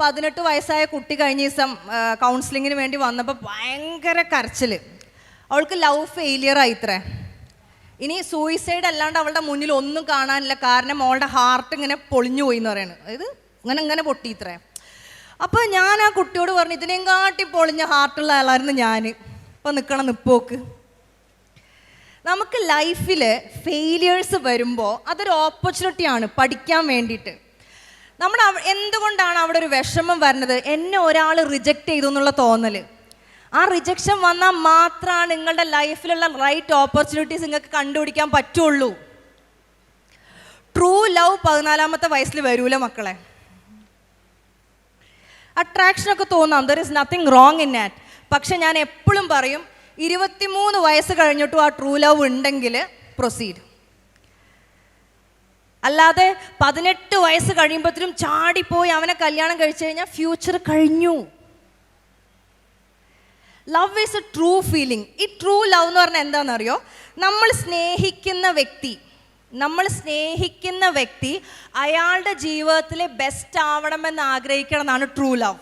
പതിനെട്ട് വയസ്സായ കുട്ടി കഴിഞ്ഞ ദിവസം കൗൺസിലിങ്ങിന് വേണ്ടി വന്നപ്പോൾ ഭയങ്കര കരച്ചിൽ അവൾക്ക് ലവ് ഫെയിലിയർ ആയിത്രേ. ഇനി സൂയിസൈഡ് അല്ലാണ്ട് അവളുടെ മുന്നിൽ ഒന്നും കാണാനില്ല. കാരണം അവളുടെ ഹാർട്ട് ഇങ്ങനെ പൊളിഞ്ഞു പോയി എന്ന് പറയുന്നത് അതായത് ഇങ്ങനെ ഇങ്ങനെ പൊട്ടിയിത്രേ. അപ്പോൾ ഞാൻ ആ കുട്ടിയോട് പറഞ്ഞു ഇതിനെയും കാട്ടി പൊളിഞ്ഞ ഹാർട്ടുള്ള ആളായിരുന്നു ഞാൻ ഇപ്പം നിൽക്കണം നിപ്പോക്ക്. നമുക്ക് ലൈഫിൽ ഫെയിലിയേഴ്സ് വരുമ്പോൾ അതൊരു ഓപ്പർച്യൂണിറ്റിയാണ് പഠിക്കാൻ വേണ്ടിയിട്ട്. നമ്മൾ എന്തുകൊണ്ടാണ് അവിടെ ഒരു വിഷമം വരുന്നത്? എന്നെ ഒരാൾ റിജക്റ്റ് ചെയ്തു എന്നുള്ള തോന്നൽ ആ റിജക്ഷൻ വന്നാൽ മാത്രമാണ് നിങ്ങളുടെ ലൈഫിലുള്ള റൈറ്റ് ഓപ്പർച്യൂണിറ്റീസ് നിങ്ങൾക്ക് കണ്ടുപിടിക്കാൻ പറ്റുള്ളൂ. ട്രൂ ലവ് പതിനാലാമത്തെ വയസ്സിൽ വരൂല മക്കളെ. അട്രാക്ഷനൊക്കെ തോന്നാം. There is nothing wrong in that പക്ഷെ ഞാൻ എപ്പോഴും പറയും ഇരുപത്തിമൂന്ന് വയസ്സ് കഴിഞ്ഞിട്ടും ആ ട്രൂ ലവ് ഉണ്ടെങ്കിൽ പ്രൊസീഡ് അല്ലാതെ പതിനെട്ട് വയസ്സ് കഴിയുമ്പോഴത്തേനും ചാടിപ്പോയി അവനെ കല്യാണം കഴിച്ചു കഴിഞ്ഞാൽ ഫ്യൂച്ചർ കഴിഞ്ഞു. Love is a true feeling ഈ ട്രൂ ലവ് എന്ന് പറഞ്ഞാൽ എന്താണെന്നറിയോ? നമ്മൾ സ്നേഹിക്കുന്ന വ്യക്തി നമ്മൾ സ്നേഹിക്കുന്ന വ്യക്തി അയാളുടെ ജീവിതത്തിലെ ബെസ്റ്റ് ആവണമെന്ന് ആഗ്രഹിക്കണം എന്നാണ് ട്രൂ ലവ്